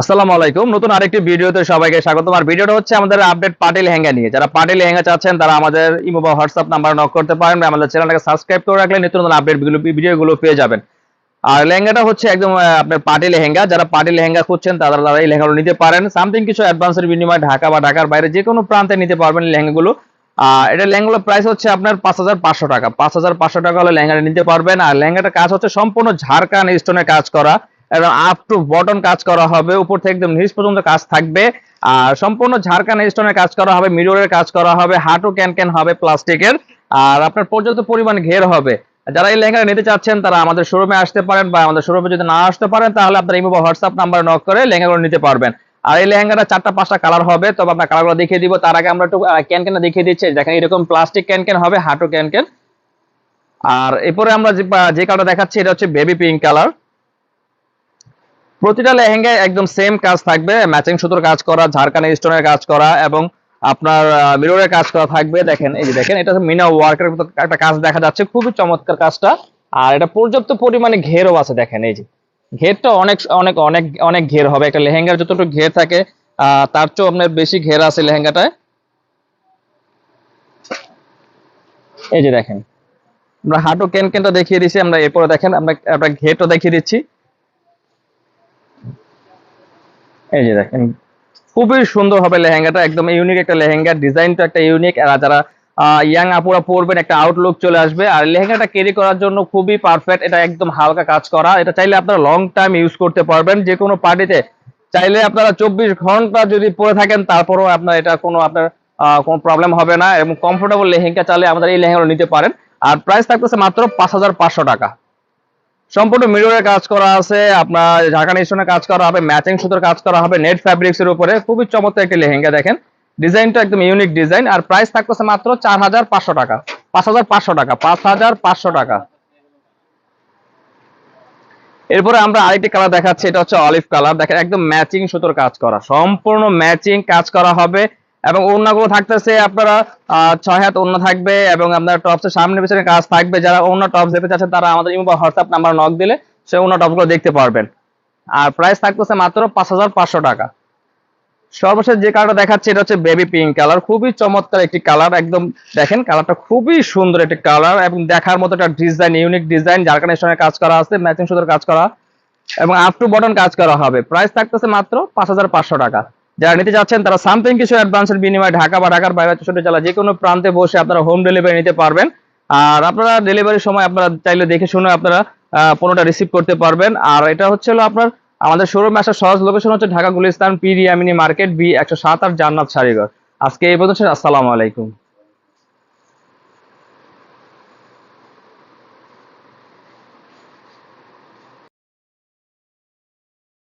আসসালামু আলাইকুম। নতুন আরেকটি ভিডিওতে সবাইকে স্বাগত আর ভিডিওটা হচ্ছে আমাদের আপডেট পার্টি লেহেঙ্গা নিয়ে। যারা পার্টি লেহেঙ্গা চাচ্ছেন, তারা আমাদের ইমো বা হোয়াটসঅ্যাপ নাম্বার নক করতে পারেন। আমাদের চ্যানেলটাকে সাবস্ক্রাইব করে রাখলে নিত্য নতুন আপডেট ভিডিওগুলো পেয়ে যাবেন। আর লেহেঙ্গাটা হচ্ছে একদম আপনার পার্টি লেহেঙ্গা। যারা পার্টি লেহেঙ্গা খুঁজছেন, তারা তারা এই লেহেঙ্গাগুলো নিতে পারেন। সামথিং কিছু অ্যাডভান্সের বিনিময়ে ঢাকা বা ঢাকার বাইরে যে কোনো প্রান্তে নিতে পারবেন লেহেঙ্গাগুলো। আর এটা লেহেঙ্গাগুলোর প্রাইস হচ্ছে আপনার পাঁচ হাজার পাঁচশো টাকা। পাঁচ হাজার পাঁচশো টাকা হলে লেহেঙ্গাটা নিতে পারবেন। আর লেহেঙ্গাটার কাজ হচ্ছে সম্পূর্ণ ঝাড়খান স্টোনের কাজ করা। এবং আপ টু বটন কাজ করা হবে, উপর থেকে একদম নিচ পর্যন্ত কাজ থাকবে। আর সম্পূর্ণ ঝাড়খান স্টোনের কাজ করা হবে মিররের কাজ করা হবে, হাঁটু ক্যান ক্যান হবে প্লাস্টিকের আর আপনার পর্যাপ্ত পরিমাণ ঘের হবে। যারা এই লেহেঙ্গা নিতে চাচ্ছেন, তারা আমাদের শোরুমে আসতে পারেন বা আমাদের শোরুমে যদি না আসতে পারেন, তাহলে আপনার বা হোয়াটসঅ্যাপ নাম্বার নক করে লেহেঙ্গাগুলো নিতে পারবেন। আর এই লেহেঙ্গাটা চারটা পাঁচটা কালার হবে, তবে আপনার কালারগুলো দেখিয়ে দিব। তার আগে আমরা একটু ক্যান ক্যানটা দেখিয়ে দিচ্ছি। দেখেন এরকম প্লাস্টিক ক্যান ক্যান হবে, হাঁটু ক্যান ক্যান আর এরপরে আমরা যে কালারটা দেখাচ্ছি, এটা হচ্ছে বেবি পিঙ্ক কালার প্রতিটা লেহেঙ্গায় একদম সেম কাজ থাকবে। ম্যাচিং সুতোর কাজ করা ঝাড়খানি স্টোনের কাজ করা এবং আপনার মিররের কাজ করা থাকবে। দেখেন, এই যে দেখেন, এটা মিনা ওয়ার্কের একটা কাজ দেখা যাচ্ছে। খুবই চমৎকার কাজটা। আর এটা পর্যাপ্ত পরিমাণে ঘেরও আছে, দেখেন, এই যে। ঘেরটা অনেক অনেক অনেক অনেক ঘের হবে। একটা লেহেঙ্গার যতটুকু ঘের থাকে তার চেয়েও আপনার বেশি ঘের আছে লেহেঙ্গাটায়। এই যে দেখেন, আমরা হাঁটু কেন কেনটা দেখিয়ে দিচ্ছি আমরা এরপরে দেখেন, আমরা একটা ঘেরটা দেখিয়ে দিচ্ছি। এই যে দেখেন, খুবই সুন্দর হবে লেহেঙ্গাটা, একদম ইউনিক একটা লেহেঙ্গা ডিজাইনটা একটা ইউনিক আর যারা ইয়াং আপুরা পরবেন, একটা আউটলুক চলে আসবে। আর লেহেঙ্গাটা ক্যারি করার জন্য খুবই পারফেক্ট এটা একদম হালকা কাজ করা। এটা চাইলে আপনারা লং টাইম ইউজ করতে পারবেন, যে কোনো পার্টিতে চাইলে আপনারা চব্বিশ ঘণ্টা যদি পরে থাকেন, তারপরেও আপনার এটা কোনো আপনার কোনো প্রবলেম হবে না। এবং কমফোর্টেবল লেহেঙ্গা চাইলে আমাদের এই লেহেঙ্গা নিতে পারেন। আর প্রাইস থাকতেছে মাত্র পাঁচ হাজার পাঁচশো টাকা। সম্পূর্ণ মিররের কাজ করা আছে, আপনার ঢাকা স্টোনের কাজ করা হবে ম্যাচিং সুতোর কাজ করা হবে নেট ফ্যাব্রিক্স এর উপরে। খুবই চমৎকার একটি লেহেঙ্গা দেখেন। ডিজাইনটা একদম ইউনিক ডিজাইন আর প্রাইস থাকতেছে মাত্র চার হাজার পাঁচশো টাকা। পাঁচ হাজার পাঁচশো টাকা, পাঁচ হাজার পাঁচশো টাকা। এরপরে আমরা আরেকটি কালার দেখাচ্ছি, এটা হচ্ছে অলিভ কালার দেখেন, একদম ম্যাচিং সুতোর কাজ করা। সম্পূর্ণ ম্যাচিং কাজ করা হবে। এবং ওড়নাগুলো থাকতেছে আপনারা ছয় হাত ওড়না থাকবে এবং আপনার টপসের সামনে পিছনে কাজ থাকবে। যারা ওড়না টপস দেখতে চাচ্ছেন, তারা আমাদের ইমো হোয়াটসঅ্যাপ নাম্বার নক দিলে সেই ওড়না টপগুলো দেখতে পারবেন। আর প্রাইস থাকতেছে মাত্র পাঁচ হাজার পাঁচশো টাকা। সর্বশেষ যে কালারটা দেখাচ্ছে, এটা হচ্ছে বেবি পিঙ্ক কালার খুবই চমৎকার একটি কালার একদম দেখেন কালারটা খুবই সুন্দর একটি কালার এবং দেখার মতো একটা ডিজাইন ইউনিক ডিজাইন কারণে সঙ্গে কাজ করা আছে ম্যাচিং সুন্দর কাজ করা। এবং আপ টু বটন কাজ করা হবে। প্রাইস থাকতেছে মাত্র পাঁচ হাজার পাঁচশো টাকা। যারা নিতে যাচ্ছেন তারা সামথিং কিছু অ্যাডভান্সের বিনিময়ে ঢাকা বা ঢাকার বাইরে ছোট জেলা যে কোনো প্রান্তে বসে আপনারা হোম ডেলিভারি নিতে পারবেন। আর আপনারা ডেলিভারির সময় আপনারা চাইলে দেখে শুনে আপনারা পণ্যটা রিসিভ করতে পারবেন। আর এটা হচ্ছে হলো আপনার, আমাদের শোরুমে আসার সহজ লোকেশন হচ্ছে ঢাকা গুলিস্তান, পিরিয়ামিনি মার্কেট, বি একশো সাত আর জান্নাত সারিগর আজকে এই পর্যন্ত, আসসালামু আলাইকুম।